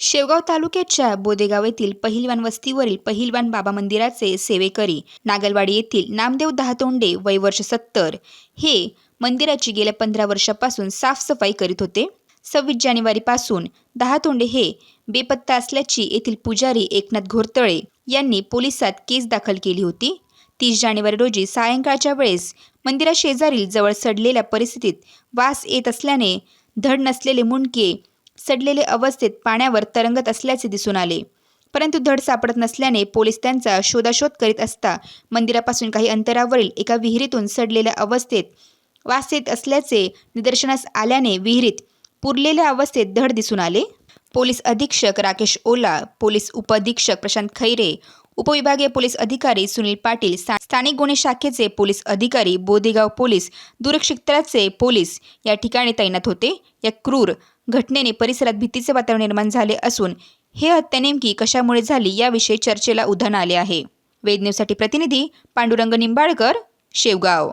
शेवगाव तालुक्याच्या बोदेगाव येथील पहिलवान वस्तीवरील पहिलवान बाबा मंदिराचे सेवेकरी नागलवाडी येथील नामदेव दहातोंडे वय वर्ष सत्तर हे मंदिराची गेल्या पंधरा वर्षापासून साफसफाई करीत होते. सव्वीस जानेवारीपासून दहातोंडे हे बेपत्ता असल्याची येथील पुजारी एकनाथ घोरतळे यांनी पोलिसात केस दाखल केली होती. तीस जानेवारी रोजी सायंकाळच्या वेळेस मंदिराशेजारील जवळ सडलेल्या परिस्थितीत वास येत असल्याने धड नसलेले मुंडके सडलेले अवस्थेत पाण्यावर तरंगत असल्याचे दिसून आले. परंतु धड सापडत नसल्याने पोलीस त्यांचा शोधाशोध करीत असता मंदिरापासून काही अंतरावरील एका विहिरीतून सडलेल्या अवस्थेत वास येत असल्याचे निदर्शनास आल्याने विहिरीत पुरलेल्या अवस्थेत धड दिसून आले. पोलीस अधीक्षक राकेश ओला पोलीस उपअधीक्षक प्रशांत खैरे उपविभागीय पोलीस अधिकारी सुनील पाटील स्थानिक गुन्हे शाखेचे पोलीस अधिकारी बोदेगाव पोलीस दूरक्षेत्राचे पोलीस या ठिकाणी तैनात होते. या क्रूर घटनेने परिसरात भीतीचे वातावरण निर्माण झाले असून हे हत्या नेमकी कशामुळे झाली याविषयी चर्चेला उधाण आले आहे. वेद न्यूजसाठी प्रतिनिधी पांडुरंग निंबाळकर शेवगाव.